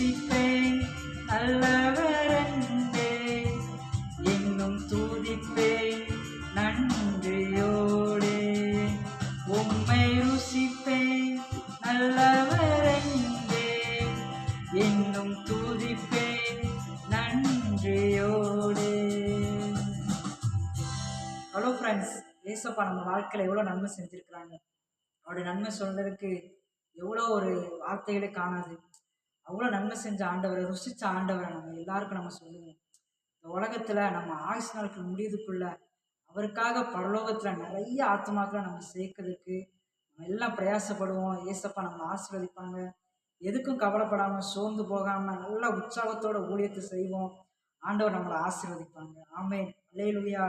ருசிப்பேன் அல்லவரன்பே என்னும் தூதிப்பேன் நன்றியோடே. உம்மை ருசிப்பேன் நல்லவரன்பே என்னும் தூதிப்பேன் நன்றியோடே. ஹலோ ஃப்ரெண்ட்ஸ் ஏசப்பா நம்ம வாழ்க்கையில் எவ்வளோ நன்மை செஞ்சுருக்கிறாங்க. அவருடைய நன்மை சொல்கிறதுக்கு எவ்வளோ ஒரு வார்த்தைகளே காணாது. அவ்வளோ நன்மை செஞ்ச ஆண்டவரை ருசிச்ச ஆண்டவரை நம்ம எல்லாருக்கும் நம்ம சொல்லுவோம். இந்த உலகத்தில் நம்ம ஆயுசு நாட்கள் முடியுதுக்குள்ள அவருக்காக பரலோகத்தில் நிறைய ஆத்மாக்களை நம்ம சேர்க்கறதுக்கு நம்ம எல்லாம் பிரயாசப்படுவோம். ஏசப்பா நம்ம ஆசீர்வதிப்பாங்க. எதுக்கும் கவலைப்படாமல் சோர்ந்து போகாமல் நல்லா உற்சாகத்தோட ஊழியத்தை செய்வோம். ஆண்டவர் நம்மளை ஆசீர்வதிப்பாங்க. ஆமே அலையிலுயா